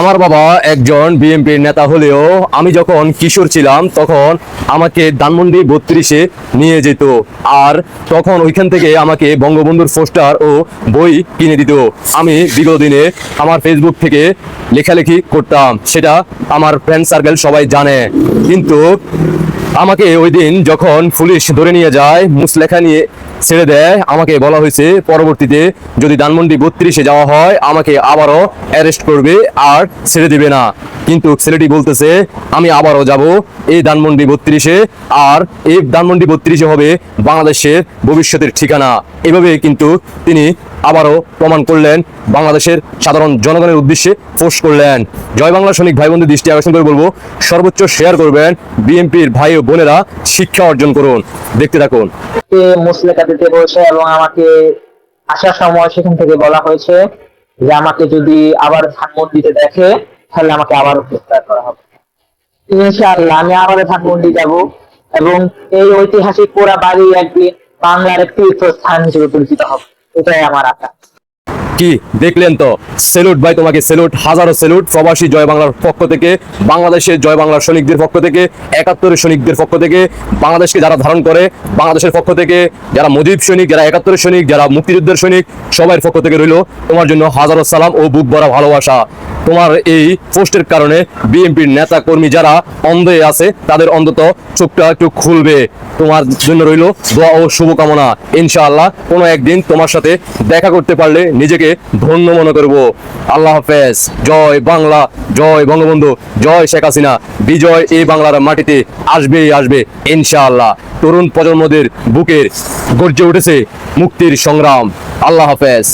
আমার বাবা একজন বিএনপির নেতা হলেও আমি যখন কিশোর ছিলাম, তখন আমাকে ধানমন্ডি বত্রিশে নিয়ে যেত। আর তখন ওইখান থেকে আমাকে বঙ্গবন্ধুর পোস্টার ও বই কিনে দিত। আমি বিগত দিনে আমার ফেসবুক থেকে লেখালেখি করতাম। সেটা আমার ফ্রেন্ড সার্কেল সবাই জানে। কিন্তু আমাকে ওই দিন যখন পুলিশ ধরে নিয়ে যায়, মুসলেখা নিয়ে ছেড়ে দেয়, আমাকে বলা হয়েছে, পরবর্তীতে যদি ধানমন্ডি বত্রিশে যাওয়া হয়, আমাকে আবারও অ্যারেস্ট করবে আর ছেড়ে দিবে না। কিন্তু ছেলেটি বলতেছে, আমি আবারও যাব এই ধানমন্ডি বত্রিশে আর এই ধানমন্ডি বত্রিশে হবে বাংলাদেশের ভবিষ্যতের ঠিকানা। এভাবে কিন্তু তিনি আবারও প্রমাণ করলেন, বাংলাদেশের সাধারণ জনগণের উদ্দেশ্যে পোস্ট করলেন। জয় বাংলা সৈনিক ভাই বন্ধু দৃষ্টি আকর্ষণ করে বলব, সর্বোচ্চ শেয়ার করবেন বিএনপির ভাই ও বোনেরা শিক্ষা অর্জন করুন। দেখতে থাকুন। কে মুসলেখা দিতে এবং আমাকে আসার সময় সেখান থেকে বলা হয়েছে যে আমাকে যদি আবার ধানমন্ডিতে দেখে, তাহলে আমাকে আবার গ্রেফতার করা হবে। ইনশাআল্লাহ, আমি আবার ধানমন্ডি যাব এবং এই ঐতিহাসিক পোড়া বাড়ি একদিন বাংলার একটি তীর্থস্থান হিসেবে পরিচিত হবে। এটাই আমার আশা। কি দেখলেন তো? সেলুট ভাই, তোমাকে সেলুট, হাজারো সেলুট প্রবাসী জয় বাংলার পক্ষ থেকে, বাংলাদেশের জয় বাংলার সৈনিকদের পক্ষ থেকে, একাত্তরের সৈনিকদের পক্ষ থেকে, বাংলাদেশকে যারা ধারণ করে, বাংলাদেশের পক্ষ থেকে, যারা মুজিব সৈনিক, যারা একাত্তরের সৈনিক, যারা মুক্তিযুদ্ধের সৈনিক সবার পক্ষ থেকে রইল। তোমার জন্য হাজারো সালাম ও বুক ভরা ভালোবাসা। তোমার এই পোস্টের কারণে বিএনপির নেতা কর্মী যারা অন্ধ আছে, তাদের অন্তত চোখটা একটু খুলবে। তোমার জন্য রইল দোয়া ও শুভকামনা। ইনশাআল্লাহ কোনো একদিন তোমার সাথে দেখা করতে পারলে নিজেকে ধন্য মনে করব। আল্লাহ হাফেজ। জয় বাংলা, জয় বঙ্গবন্ধু, জয় শেখ হাসিনা। বিজয় এই বাংলার মাটিতে আসবেই আসবে, ইনশাআল্লাহ। তরুণ প্রজন্মদের বুকের গর্জে উঠেছে মুক্তির সংগ্রাম। আল্লাহ হাফেজ।